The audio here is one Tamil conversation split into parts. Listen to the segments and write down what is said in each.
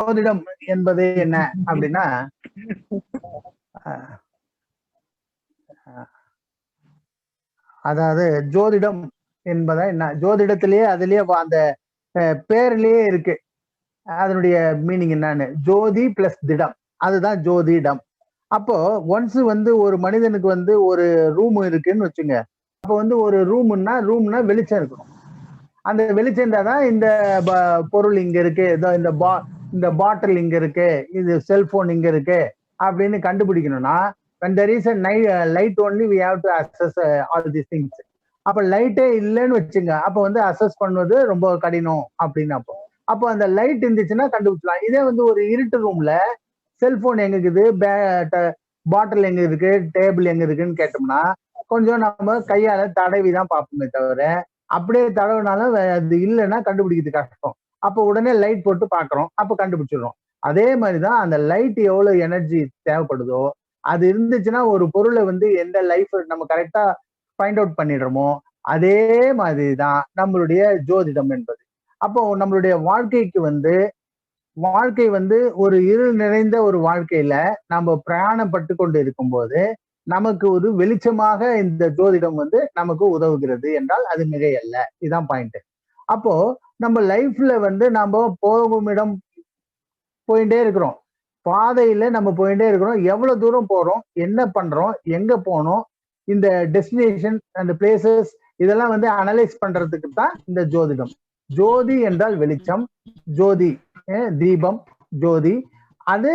ஜோதிடம் என்பது என்ன அப்படின்னா அதாவது ஜோதிடம் என்பதா என்ன? ஜோதிடத்திலேயே அதுலயே அந்த பேர்லயே இருக்கு. அதனுடைய மீனிங் என்னன்னு? ஜோதி பிளஸ் திடம். அதுதான் ஜோதிடம். அப்போ ஒன்ஸ் வந்து ஒரு மனிதனுக்கு வந்து ஒரு ரூம் இருக்குன்னு வச்சுங்க. அப்போ வந்து ஒரு ரூம்னா ரூம்னா வெளிச்சம் இருக்கணும். அந்த வெளிச்சம் இருந்தாதான் இந்த ப- பொருள் இங்க இருக்கு. இதோ இந்த பா இந்த பாட்டில் இங்க இருக்கு இது செல்போன் இங்க இருக்கு அப்படின்னு கண்டுபிடிக்கணும்னா when there is a night uh, light only we have to assess uh, all these things. அப்ப லைட்டே இல்லைன்னு வச்சுங்க அப்ப வந்து அசஸ் பண்ணுவது ரொம்ப கடினம் அப்படின்னு அப்போ. அப்போ அந்த லைட் இருந்துச்சுன்னா கண்டுபிடிச்சலாம் இதே வந்து ஒரு இருட்டு ரூம்ல செல்போன் எங்க இருக்குது பாட்டில் எங்க இருக்கு டேபிள் எங்க இருக்குன்னு கேட்டோம்னா கொஞ்சம் நம்ம கையால தடவி தான் பார்ப்போமே தவிர அப்படியே தடவினாலும் அது இல்லைன்னா கண்டுபிடிக்கிறது கஷ்டம். அப்போ உடனே லைட் போட்டு பார்க்குறோம் அப்போ கண்டுபிடிச்சிடுறோம். அதே மாதிரிதான் அந்த லைட் எவ்வளவு எனர்ஜி தேவைப்படுதோ அது இருந்துச்சுன்னா ஒரு பொருளை வந்து எந்த லைஃப் நம்ம கரெக்டா ஃபைண்ட் அவுட் பண்ணிடுறோமோ அதே மாதிரி தான் நம்மளுடைய ஜோதிடம் என்பது. அப்போ நம்மளுடைய வாழ்க்கைக்கு வந்து வாழ்க்கை வந்து ஒரு இருள் நிறைந்த ஒரு வாழ்க்கையில நம்ம பிரயாணப்பட்டு கொண்டு இருக்கும்போது நமக்கு ஒரு வெளிச்சமாக இந்த ஜோதிடம் வந்து நமக்கு உதவுகிறது என்றால் அது மிகையல்ல. இதுதான் பாயிண்ட் அப்போ நம்ம லைஃப்ல வந்து நம்ம போகும் இடம் போயிட்டே இருக்கிறோம். பாதையில நம்ம போயிட்டே இருக்கிறோம். எவ்வளவு தூரம் போறோம்? என்ன பண்றோம்? எங்க போனோம்? இந்த டெஸ்டினேஷன் அந்த பிளேசஸ் இதெல்லாம் வந்து அனலைஸ் பண்றதுக்கு தான் இந்த ஜோதிடம். ஜோதி என்றால் வெளிச்சம். ஜோதி தீபம் ஜோதி அது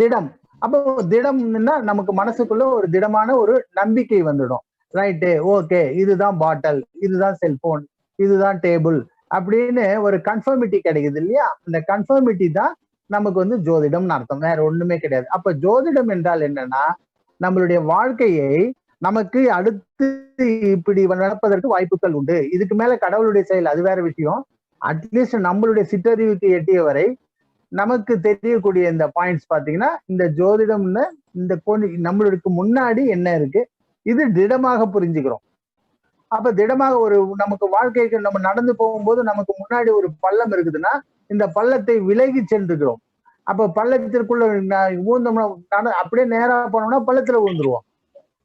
திடம். அப்போ திடம்னா நமக்கு மனசுக்குள்ள ஒரு திடமான ஒரு நம்பிக்கை வந்துடும். ரைட்டு ஓகே இதுதான் பாட்டில் இதுதான் செல்போன் இதுதான் டேபிள் அப்படின்னு ஒரு கன்ஃபர்மிட்டி கிடைக்குது இல்லையா? அந்த கன்ஃபர்மிட்டி தான் நமக்கு வந்து ஜோதிடம்னு அர்த்தம். வேற ஒண்ணுமே கிடையாது. அப்ப ஜோதிடம் என்றால் என்னன்னா நம்மளுடைய வாழ்க்கையை நமக்கு அடுத்து இப்படி நடப்பதற்கு வாய்ப்புகள் உண்டு. இதுக்கு மேல கடவுளுடைய செயல் அது வேற விஷயம். அட்லீஸ்ட் நம்மளுடைய சிற்றறிவுக்கு எட்டிய வரை நமக்கு தெரியக்கூடிய இந்த பாயிண்ட்ஸ் பாத்தீங்கன்னா இந்த ஜோதிடம்னு இந்த கோணி நம்மளுக்கு முன்னாடி என்ன இருக்கு? இது திடமாக புரிஞ்சுக்கிறோம். அப்ப திடமாக ஒரு நமக்கு வாழ்க்கைக்கு நம்ம நடந்து போகும்போது நமக்கு முன்னாடி ஒரு பள்ளம் இருக்குதுன்னா இந்த பள்ளத்தை விலகி சென்றுக்கிறோம். அப்ப பள்ளத்திற்குள்ள ஊந்தோம்னா அப்படியே நேரா போனோம்னா பள்ளத்துல ஊந்துருவோம்.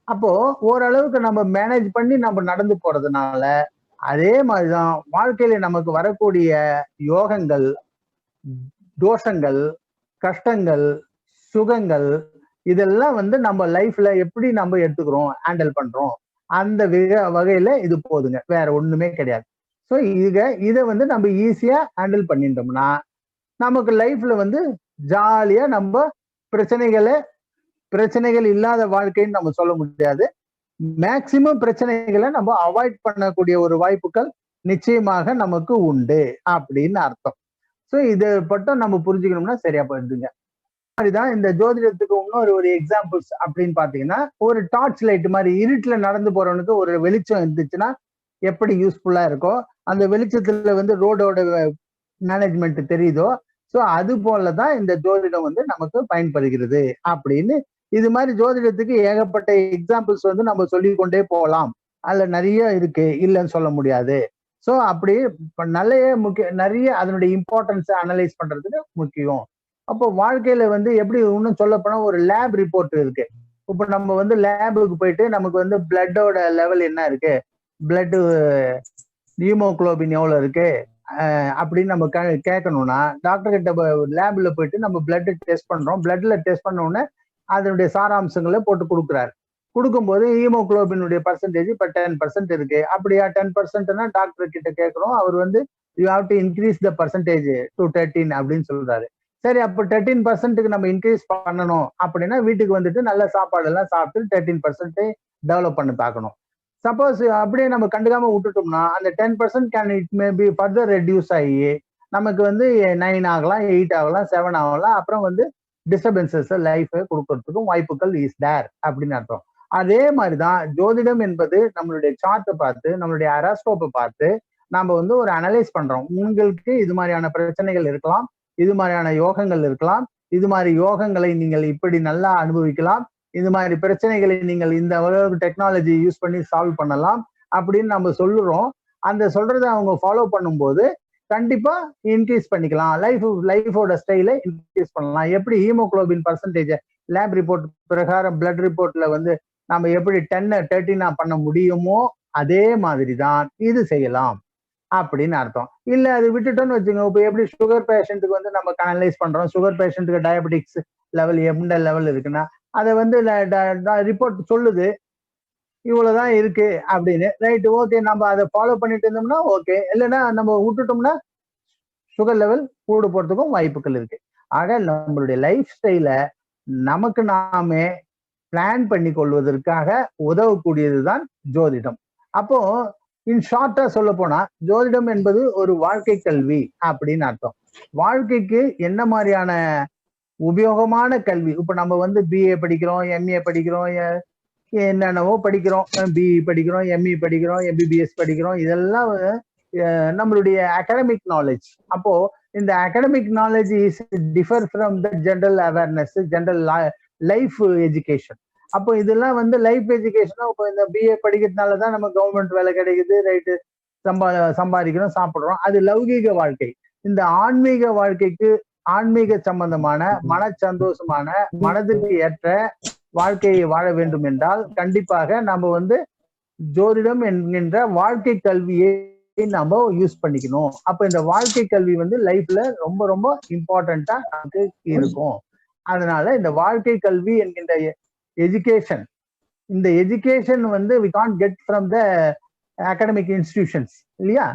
அப்போ ஓரளவுக்கு நம்ம மேனேஜ் பண்ணி நம்ம நடந்து போறதுனால அதே மாதிரிதான் வாழ்க்கையில நமக்கு வரக்கூடிய யோகங்கள் தோஷங்கள் கஷ்டங்கள் சுகங்கள் இதெல்லாம் வந்து நம்ம லைஃப்ல எப்படி நம்ம எடுத்துக்கிறோம் ஹேண்டில் பண்றோம். அந்த வகையில இது போதுங்க. வேற ஒண்ணுமே கிடையாது. ஸோ இதை இதை வந்து நம்ம ஈஸியா ஹேண்டில் பண்ணிட்டோம்னா நமக்கு லைஃப்ல வந்து ஜாலியா நம்ம பிரச்சனைகளை பிரச்சனைகள் இல்லாத வாழ்க்கைன்னு நம்ம சொல்ல முடியாது. மேக்சிமம் பிரச்சனைகளை நம்ம அவாய்ட் பண்ணக்கூடிய ஒரு வாய்ப்புகள் நிச்சயமாக நமக்கு உண்டு அப்படின்னு அர்த்தம். ஸோ இதை மட்டும் நம்ம புரிஞ்சுக்கணும்னா சரியா போயிடுதுங்க. மாதிரிதான் இந்த ஜோதிடத்துக்கு இன்னொரு ஒரு எக்ஸாம்பிள்ஸ் அப்படின்னு பாத்தீங்கன்னா ஒரு டார்ச் லைட் மாதிரி இருட்டுல நடந்து போறவனுக்கு ஒரு வெளிச்சம் இருந்துச்சுன்னா எப்படி யூஸ்ஃபுல்லா இருக்கோ அந்த வெளிச்சத்துல வந்து ரோடோட மேனேஜ்மெண்ட் தெரியுதோ ஸோ அது போலதான் இந்த ஜோதிடம் வந்து நமக்கு பயன்படுகிறது அப்படின்னு. இது மாதிரி ஜோதிடத்துக்கு ஏகப்பட்ட எக்ஸாம்பிள்ஸ் வந்து நம்ம சொல்லிக்கொண்டே போகலாம். அதுல நிறைய இருக்கு. இல்லைன்னு சொல்ல முடியாது. ஸோ அப்படி இப்ப நிறைய முக்கிய நிறைய அதனுடைய இம்பார்ட்டன்ஸை அனலைஸ் பண்றதுக்கு முக்கியம். அப்போ வாழ்க்கையில வந்து எப்படி இன்னும் சொல்ல போனா ஒரு லேப் ரிப்போர்ட் இருக்கு. இப்போ நம்ம வந்து லேபுக்கு போயிட்டு நமக்கு வந்து பிளட்டோட லெவல் என்ன இருக்கு? பிளட் ஹீமோகுளோபின் எவ்வளவு இருக்கு? அப்படின்னு நம்ம கே- கேட்கணும்னா டாக்டர் கிட்ட லேப்ல போயிட்டு நம்ம பிளட் டெஸ்ட் பண்றோம். பிளட்ல டெஸ்ட் பண்ண உடனே அதனுடைய சாராம்சங்களை போட்டு கொடுக்குறாரு. கொடுக்கும்போது ஹீமோகுளோபினுடைய பர்சன்டேஜ் இப்போ டென் பர்சன்ட் இருக்கு. அப்படியா? டென் பர்சன்ட்னா டாக்டர் கிட்ட கேட்குறோம். அவர் வந்து you have to increase the percentage to thirteen அப்படின்னு சொல்றாரு. சரி அப்போ தேர்ட்டின் பர்சன்ட்டுக்கு நம்ம இன்க்ரீஸ் பண்ணணும் அப்படின்னா வீட்டுக்கு வந்துட்டு நல்ல சாப்பாடு எல்லாம் சாப்பிட்டு தேர்ட்டின் பர்சன்ட் டெவலப் பண்ண பார்க்கணும். சப்போஸ் அப்படியே நம்ம கண்டுக்காம விட்டுட்டோம்னா அந்த ten percent can it may be further reduce ஆகி நமக்கு வந்து நைன் ஆகலாம் எயிட் ஆகலாம் செவன் ஆகலாம். அப்புறம் வந்து டிஸ்டர்பன்சஸ் லைஃப் கொடுக்கறதுக்கும் வாய்ப்புகள் இஸ் தேர் அப்படின்னு அர்த்தம். அதே மாதிரி தான் ஜோதிடம் என்பது நம்மளுடைய சார்ட்டை பார்த்து நம்மளுடைய அராஸ்கோப்பை பார்த்து நம்ம வந்து ஒரு அனலைஸ் பண்றோம். உங்களுக்கு இது மாதிரியான பிரச்சனைகள் இருக்கலாம். இது மாதிரியான யோகங்கள் இருக்கலாம். இது மாதிரி யோகங்களை நீங்கள் இப்படி நல்லா அனுபவிக்கலாம். இது மாதிரி பிரச்சனைகளை நீங்கள் இந்த அளவுக்கு டெக்னாலஜி யூஸ் பண்ணி சால்வ் பண்ணலாம் அப்படின்னு நம்ம சொல்லுறோம். அந்த சொல்றதை அவங்க ஃபாலோ பண்ணும்போது கண்டிப்பா இன்க்ரீஸ் பண்ணிக்கலாம். லைஃப் லைஃபோட ஸ்டைலை இன்க்ரீஸ் பண்ணலாம். எப்படி ஹீமோகுளோபின் பர்சன்டேஜ் லேப் ரிப்போர்ட் பிரகாரம் பிளட் ரிப்போர்ட்ல வந்து நம்ம எப்படி டென்னை தேர்ட்டினா பண்ண முடியுமோ அதே மாதிரி தான் இது செய்யலாம். அப்படின்னு அர்த்தம். இல்ல அது விட்டுட்டோம்னு வச்சுங்க இப்போ எப்படி சுகர் பேஷண்ட்டுக்கு வந்து நம்ம அனலைஸ் பண்றோம்? சுகர் பேஷண்ட்டுக்கு டயபெட்டிக்ஸ் லெவல் எந்த லெவல் இருக்குன்னா அதை வந்து ரிப்போர்ட் சொல்லுது. இவ்வளவுதான் இருக்கு அப்படின்னு. ரைட் ஓகே நம்ம அதை ஃபாலோ பண்ணிட்டு இருந்தோம்னா ஓகே இல்லைன்னா நம்ம விட்டுட்டோம்னா சுகர் லெவல் கூடு போறதுக்கும் வாய்ப்புகள் இருக்கு. ஆக நம்மளுடைய லைஃப் ஸ்டைலை நமக்கு நாமே பிளான் பண்ணி கொள்வதற்காக உதவக்கூடியதுதான் ஜோதிடம். அப்போ இன் ஷார்ட்டா சொல்ல போனா ஜோதிடம் என்பது ஒரு வாழ்க்கை கல்வி அப்படின்னு அர்த்தம். வாழ்க்கைக்கு என்ன மாதிரியான உபயோகமான கல்வி? இப்ப நம்ம வந்து பிஏ படிக்கிறோம் எம்ஏ படிக்கிறோம் என்னென்னவோ படிக்கிறோம். பிஇ படிக்கிறோம் எம்இ படிக்கிறோம் எம்பிபிஎஸ் படிக்கிறோம். இதெல்லாம் நம்மளுடைய அகடமிக் நாலேஜ் அப்போ இந்த academic knowledge is differ from the general awareness general life education அப்போ இதெல்லாம் வந்து லைஃப் எஜுகேஷனும் இப்போ இந்த பிஏ படிக்கிறதுனால தான் நம்ம கவர்மெண்ட் வேலை கிடைக்குது ரைட்டு சம்பா சம்பாதிக்கிறோம் சாப்பிட்றோம். அது லௌகீக வாழ்க்கை. இந்த ஆன்மீக வாழ்க்கைக்கு ஆன்மீக சம்பந்தமான மன சந்தோஷமான மனதிற்கு ஏற்ற வாழ்க்கையை வாழ வேண்டும் என்றால் கண்டிப்பாக நம்ம வந்து ஜோதிடம் என்கின்ற வாழ்க்கை கல்வியை நம்ம யூஸ் பண்ணிக்கணும். அப்ப இந்த வாழ்க்கை கல்வி வந்து லைஃப்ல ரொம்ப ரொம்ப இம்பார்ட்டண்டா நமக்கு இருக்கும். அதனால இந்த வாழ்க்கை கல்வி என்கின்ற எஜுகேஷன் இந்த எஜுகேஷன் வந்து we can't get from the academic institutions இல்லையா?